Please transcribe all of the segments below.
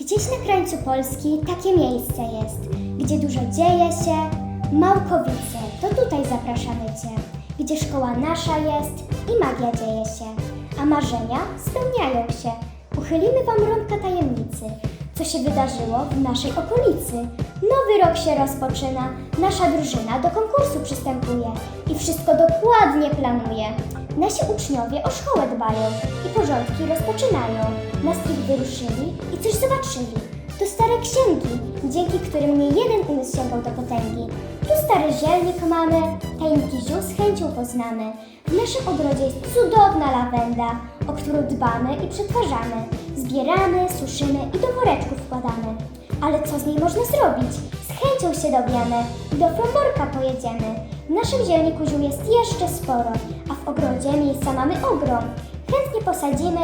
Gdzieś na krańcu Polski takie miejsce jest, gdzie dużo dzieje się. Małkowice, to tutaj zapraszamy Cię, gdzie szkoła nasza jest i magia dzieje się, a marzenia spełniają się. Uchylimy Wam rąbka tajemnicy, co się wydarzyło w naszej okolicy. Nowy rok się rozpoczyna, nasza drużyna do konkursu przystępuje i wszystko dokładnie planuje. Nasi uczniowie o szkołę dbają i porządki rozpoczynają. Na strych wyruszyli i coś zobaczyli. To stare księgi, dzięki którym nie jeden umysł sięgał do potęgi. Tu stary zielnik mamy, tajemniki ziół z chęcią poznamy. W naszym ogrodzie jest cudowna lawenda, o którą dbamy i przetwarzamy. Zbieramy, suszymy i do woreczków wkładamy. Ale co z niej można zrobić? Z chęcią się dowiemy i do Fromborka pojedziemy. W naszym zielniku ziół jest jeszcze sporo, a w ogrodzie miejsca mamy ogrom. Chętnie posadzimy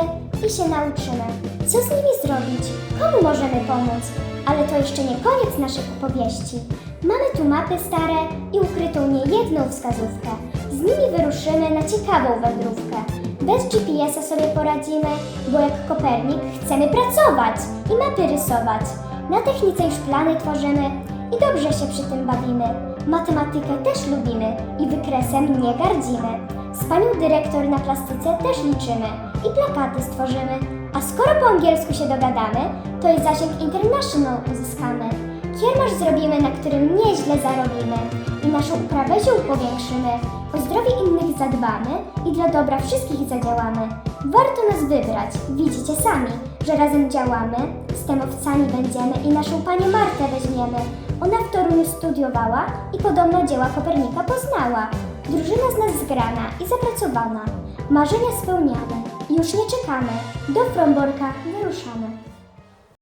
i się nauczymy. Co z nimi zrobić? Komu możemy pomóc? Ale to jeszcze nie koniec naszych opowieści. Mamy tu mapy stare i ukrytą niejedną wskazówkę. Z nimi wyruszymy na ciekawą wędrówkę. Bez GPS-a sobie poradzimy, bo jak Kopernik chcemy pracować i mapy rysować. Na technice już plany tworzymy i dobrze się przy tym bawimy. Matematykę też lubimy i wykresem nie gardzimy. Z panią dyrektor na plastyce też liczymy i plakaty stworzymy. A skoro po angielsku się dogadamy, to i zasięg international uzyskamy. Kiermasz zrobimy, na którym nieźle zarobimy i naszą uprawę ziół powiększymy. O zdrowie innych zadbamy i dla dobra wszystkich zadziałamy. Warto nas wybrać, widzicie sami, że razem działamy, z temowcami będziemy i naszą panią Martę weźmiemy. Ona w Toruniu studiowała i podobno dzieła Kopernika poznała. Drużyna z nas zgrana i zapracowana. Marzenia spełniane już nie czekamy. Do Fromborka wyruszamy.